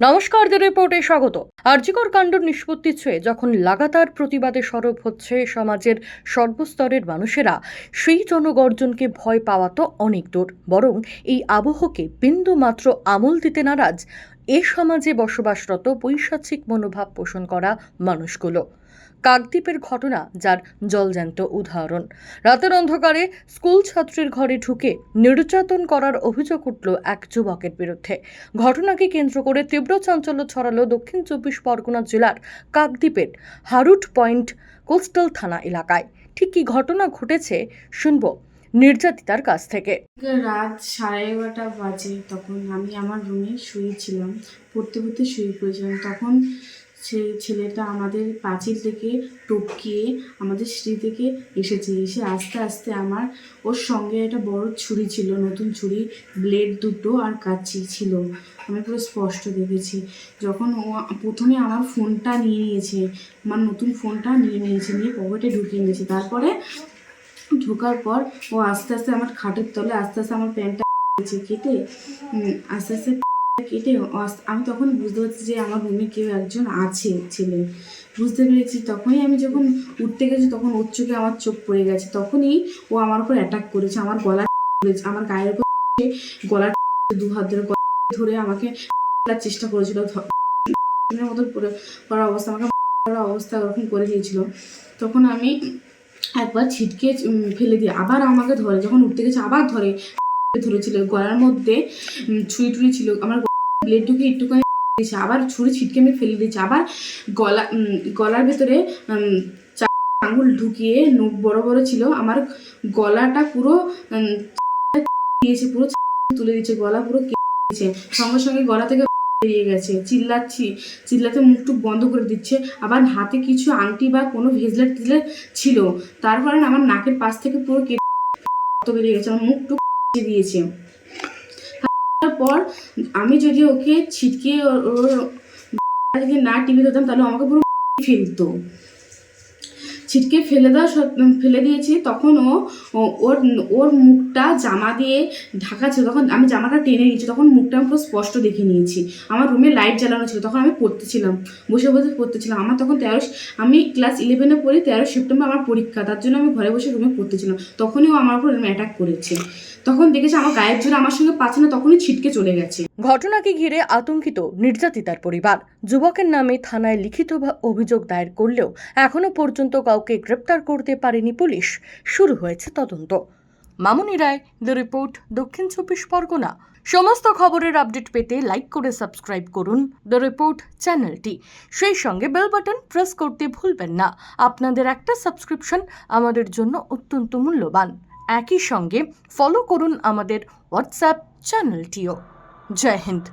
নমস্কার, দ্য রিপোর্টে স্বাগত। আর্যিকর কাণ্ড নিষ্পত্তি ছুঁয়ে যখন লাগাতার প্রতিবাদে সরব হচ্ছে সমাজের সর্বস্তরের মানুষেরা, সেই জনগর্জনকে ভয় পাওয়া তো অনেক দূর। বরং এই আবহকে বিন্দু মাত্র আমল দিতে নারাজ এ সমাজে বসবাসরত পৈশাচিক মনোভাব পোষণ করা মানুষগুলো। কাকদ্বীপের ঘটনা যার জলজ্যান্ত উদাহরণ। রাতের অন্ধকারে স্কুল ছাত্রীর ঘরে ঢুকে নির্যাতন করার অভিযোগ উঠল এক যুবকের বিরুদ্ধে। ঘটনাকে কেন্দ্র করে তীব্র চাঞ্চল্য ছড়ালো দক্ষিণ চব্বিশ পরগনা জেলার কাকদ্বীপের হারুট পয়েন্ট কোস্টাল থানা এলাকায়। ঠিক কী ঘটনা ঘটেছে শুনব নির্যাতিতার কাছ থেকে। রাত সাড়ে এগারোটা বাজে তখন আমি আমার রুমে শুয়েছিলাম, পড়তে পড়তে শুয়ে পড়েছিলাম। তখন সেই ছেলেটা আমাদের পাঁচিল থেকে টপকিয়ে আমাদের স্ত্রী থেকে এসেছে। এসে আস্তে আস্তে আমার, ওর সঙ্গে একটা বড় ছুরি ছিল, নতুন ছুরি ব্লেড দুটো আর কাঁচি ছিল। আমি পুরো স্পষ্ট দেখেছি। যখন ও প্রথমে আমার ফোনটা নিয়ে নিয়েছে, আমার নতুন ফোনটা নিয়ে নিয়েছে, নিয়ে পকেটে ঢুকিয়ে নিয়েছে। তারপরে ঢোকার পর ও আস্তে আস্তে আমার খাটের তলে, আস্তে আস্তে আমার প্যান্টটা কেটে আস্তে আস্তে কেটে আমি তখন বুঝতে পারছি যে আমার রুমে কেউ একজন আছে, ছেলে। বুঝতে পেরেছি। তখনই আমি যখন উঠতে গেছি, তখন ওর চোখে আমার চোখ পড়ে গেছে। তখনই ও আমার উপর অ্যাটাক করেছে। আমার গলা আমার গায়ের উপর গলা দু হাত ধরে ধরে আমাকে চেষ্টা করেছিল। মতন পড়ে অবস্থা, আমাকে করার অবস্থা ওরকম করে দিয়েছিল। তখন আমি একবার ছিটকে ফেলে দিয়ে আবার আমাকে ধরে। যখন উঠতে গেছে, আবার ধরে ধরেছিল। গলার মধ্যে ছুরি টুরি ছিল। আমার ব্লেড ঢুকে একটুখানি দিয়েছে, আবার ছুরি ছিটকে আমি ফেলে দিয়েছি। আবার গলা গলার ভেতরে আঙুল ঢুকিয়ে নখ বড় বড় ছিল, আমার গলাটা পুরো দিয়েছে, পুরো তুলে দিয়েছে, গলা পুরো দিয়েছে। সঙ্গে সঙ্গে গলা থেকে বেরিয়ে গেছে, চিল্লাচ্ছি, চিল্লাতে মুখ টুক বন্ধ করে দিচ্ছে। আবার হাতে কিছু আংটি বা কোনো ভেজলেট টেজলেট ছিল, তার কারণে আমার নাকের পাশ থেকে পুরো কেটে বেরিয়ে গেছে, আমার মুখ টুক দিয়েছে। তারপর আমি যদি ওকে ছিটকে ওর যদি না টিভি ধরতাম তাহলে আমাকে পুরো ফেলতো। ছিটকে ফেলে দেওয়া ফেলে দিয়েছি। তখন ওর ওর মুখটা জামা দিয়ে ঢাকা ছিল। তখন আমি জামাটা টেনে নিয়েছি। তখন মুখটা আমি পুরো স্পষ্ট দেখে নিয়েছি। আমার রুমে লাইট জ্বালানো ছিল। তখন আমি পড়তেছিলাম। বসে বসে পড়তেছিলাম। আমার তখন তেরো আমি ক্লাস ইলেভেনে পড়ি, তেরো সেপ্টেম্বর আমার পরীক্ষা। তার জন্য আমি ঘরে বসে রুমে পড়তেছিলাম। তখনই ও আমার উপর অ্যাটাক করেছে। তখন দেখেছি আমার গায়ের জোরে আমার সঙ্গে পাচ্ছে না। তখনই ছিটকে চলে গেছে। ঘটনাকে ঘিরে আতঙ্কিত নির্যাতিতার পরিবার। যুবকের নামে থানায় লিখিত অভিযোগ দায়ের করলেও এখনও পর্যন্ত কাউকে গ্রেপ্তার করতে পারেনি পুলিশ। শুরু হয়েছে তদন্ত। মামুনি রায়, দ্য রিপোর্ট, দক্ষিণ চব্বিশ পরগনা। সমস্ত খবরের আপডেট পেতে লাইক করে সাবস্ক্রাইব করুন দ্য রিপোর্ট চ্যানেলটি। সেই সঙ্গে বেল বাটন প্রেস করতে ভুলবেন না। আপনাদের একটা সাবস্ক্রিপশন আমাদের জন্য অত্যন্ত মূল্যবান। একই সঙ্গে ফলো করুন আমাদের হোয়াটসঅ্যাপ চ্যানেলটিও। জয় হিন্দ।